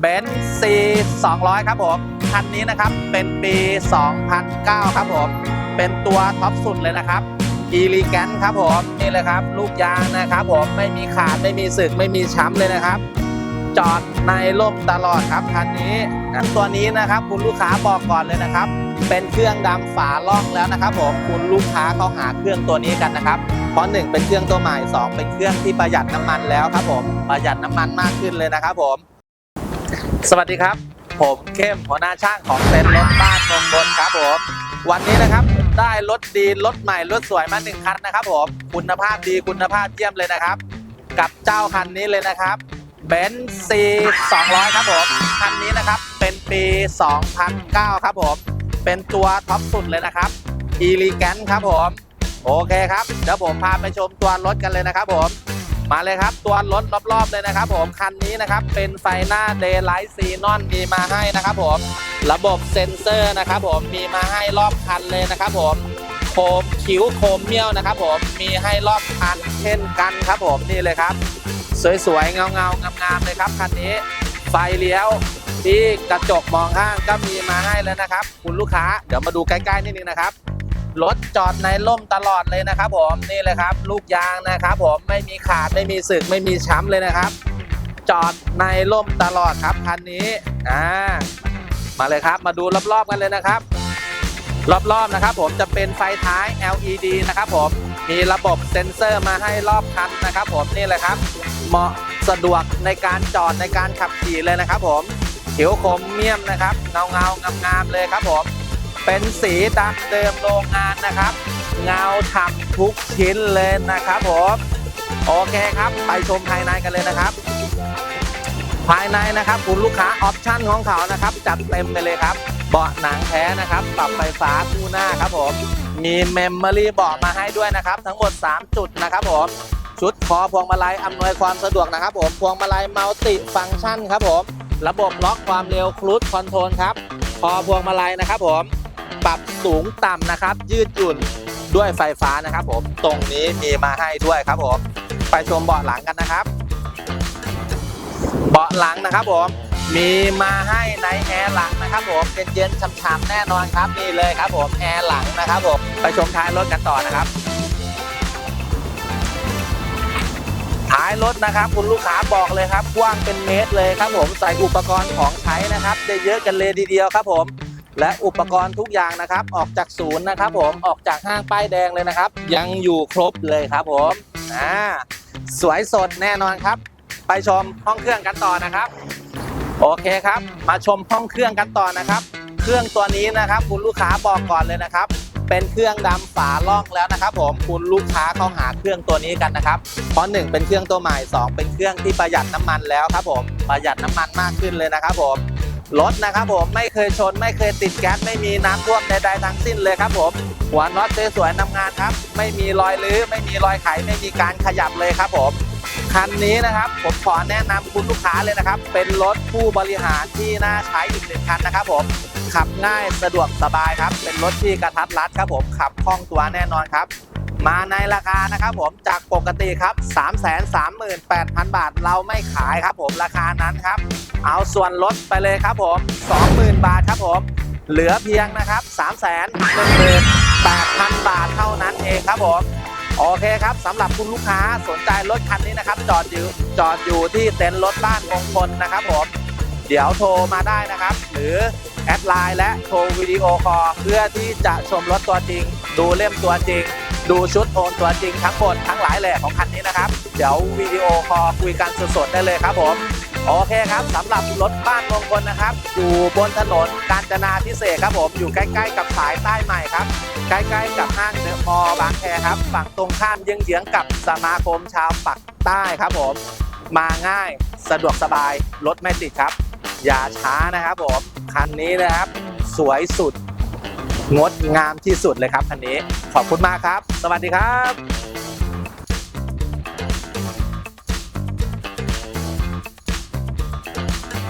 เบนซ์ซี200 ครับผม คันนี้นะครับเป็นปี 2009 ครับผม เป็นตัวท็อปสุดเลยนะครับอีลิแกนครับผมนี่เลยครับลูกยางนะครับผมไม่มีขาดไม่มีสึกไม่มีช้ำเลยนะครับ จอดในร่มตลอดครับคันนี้ตัวนี้นะครับคุณลูกค้าบอกก่อนเลยนะครับ เป็นเครื่องดำฝาล่องแล้วนะครับผมคุณลูกค้าเขาหาเครื่องตัวนี้กันนะครับเพราะหนึ่งเป็นเครื่องตัวใหม่สองเป็นเครื่องที่ประหยัดน้ำมันแล้วครับผมประหยัดน้ำมันมากขึ้นเลยนะครับผม สวัสดีครับ ผมเข้มหัวหน้าช่างของเต็นท์รถบ้านมงบนครับผม วันนี้นะครับผมได้รถดีรถใหม่รถสวยมาหนึ่งคันนะครับผมคุณภาพดีคุณภาพเยี่ยมเลยนะครับ กับเจ้าคันนี้เลยนะครับเบนซ์ซี200ครับผมคันนี้นะครับเป็นปี 2009 ครับผม เป็นตัวท็อปสุดเลยนะครับอีลิแกนครับผม โอเคครับเดี๋ยวผมพาไปชมตัวรถกันเลยนะครับผม มาเลยครับ ตัวรถรอบๆเลยนะครับ ผมคันนี้นะครับเป็นไฟหน้า Daylight Xenon มีมาให้นะครับ ผมระบบเซ็นเซอร์นะครับผมมีมาให้รอบคันเลยนะครับผมโคมคิ้วโคมเมี่ยวนะครับ ผมมีให้รอบคันเช่นกันครับ ผมนี่เลยครับ สวยๆเงาๆงามๆเลยครับคันนี้ไฟเลี้ยวที่กระจกมองข้างก็มีมาให้แล้วนะครับ คุณลูกค้าเดี๋ยวมาดูใกล้ๆนิดนึงนะครับ รถจอดในร่มตลอดเลยนะครับผมนี่เลยครับ ลูกยางนะครับผมไม่มีขาดไม่มีสึกไม่มีช้ำเลยนะครับ จอดในร่มตลอดครับคันนี้อ่ามาเลยครับ มาดูรอบๆกันเลยนะครับ รอบๆนะครับ ผมจะเป็นไฟท้าย LED นะครับผมมีระบบเซ็นเซอร์มาให้รอบคันนะครับ ผมนี่เลยครับ เหมาะสะดวกในการจอดในการขับขี่เลยนะครับ ผมผิวคมเมี่ยมนะครับ เงาเงางามๆเลยครับผม เป็นสีดำเดิมโรงงานนะครับ เงาฉ่ำทุกชิ้นเลยนะครับผมโอเคครับไปชมภายในกันเลยนะครับ ภายในนะครับคุณลูกค้าออปชั่นของเขานะครับ จัดเต็มไปเลยครับ เบาะหนังแท้นะครับปรับไฟฟ้าคู่หน้าครับผมมีเมมโมรี่เบาะมาให้ด้วยนะครับ ทั้งหมด 3 จุดนะครับผมชุดคอพวงมาลัยอำนวยความสะดวกนะครับผมพวงมาลัยมัลติฟังก์ชันครับผม ระบบล็อกความเร็วครูดคอนโทรลครับคอพวงมาลัยนะครับผม ปรับสูงต่ำนะครับ ยืดหยุ่นด้วยไฟฟ้านะครับผมตรงนี้มีมาให้ด้วยครับผมไปชมเบาะหลังกันนะครับ เบาะหลังนะครับผมมีมาให้ในแอร์หลังนะครับผมเย็นๆฉ่ำๆแน่นอนครับนี่เลยครับผมแอร์หลังนะครับผมไปชมท้ายรถกันต่อนะครับท้ายรถนะครับ คุณลูกค้าบอกเลยครับกว้างเป็นเมตรเลยครับผมใส่อุปกรณ์ของใช้นะครับได้เยอะกันเลยทีเดียวครับผม และอุปกรณ์ทุกอย่างนะครับ ออกจากศูนย์นะครับผมออกจากห้างป้ายแดงเลยนะครับ ยังอยู่ครบเลยครับผมอ่าสวยสดแน่นอนครับ ไปชมห้องเครื่องกันต่อนะครับ โอเคครับ มาชมห้องเครื่องกันต่อนะครับ เครื่องตัวนี้นะครับคุณลูกค้าบอกก่อนเลยนะครับ เป็นเครื่องดำฝาล่องแล้วนะครับ ผมคุณลูกค้าเขาหาเครื่องตัวนี้กันนะครับ เพราะหนึ่งเป็นเครื่องตัวใหม่สองเป็นเครื่องที่ประหยัดน้ำมันแล้วครับผมประหยัดน้ำมันมากขึ้นเลยนะครับผม รถนะครับผมไม่เคยชน ไม่เคยติดแก๊สไม่มีน้ำท่วมใดๆทั้งสิ้นเลยครับผมหัวน็อตสวยๆนำงานครับ ไม่มีรอยลื้อไม่มีรอยไขไม่มีการขยับเลยครับผมคันนี้นะครับผมขอแนะนำคุณลูกค้าเลยนะครับ เป็นรถผู้บริหารที่น่าใช้อีกหนึ่งคันนะครับผม ขับง่ายสะดวกสบายครับ เป็นรถที่กระทัดรัดครับผมขับคล่องตัวแน่นอนครับ มาในราคานะครับผมจากปกติครับ 338,000 บาท เราไม่ขายครับผมราคานั้นครับ เอาส่วนลดไปเลยครับผม 20,000 บาทครับผม เหลือเพียงนะครับ 318,000 บาทเท่านั้นเองครับผมโอเคครับสำหรับคุณลูกค้าสนใจรถคันนี้นะครับ จอดอยู่จอดอยู่ที่เต็นท์รถบ้านมงคลนะครับผม เดี๋ยวโทรมาได้นะครับ หรือ แอดไลน์และโทรวิดีโอคอลเพื่อที่จะชมรถตัวจริง ดูเล่มตัวจริง ดูชุดโอนตัวจริงทั้งหมดทั้งหลายแหล่ของคันนี้นะครับ เดี๋ยววิดีโอคอลคุยกันสดๆได้เลยครับผม โอเคครับสำหรับรถบ้านมงคลนะครับ อยู่บนถนนกาญจนาพิเศษกครับผมอยู่ใกล้ๆกับสายใต้ใหม่ครับ ใกล้ๆกับห้างเดอะมอลล์บางแคครับฝั่งตรงข้ามเยื้องๆกับสมาคมชาวปักใต้ครับผม มาง่ายสะดวกสบายรถไม่ติดครับ อย่าช้านะครับผมคันนี้นะครับ สวยสุด งดงามที่สุดเลยครับคันนี้ขอบคุณมากครับ สวัสดีครับ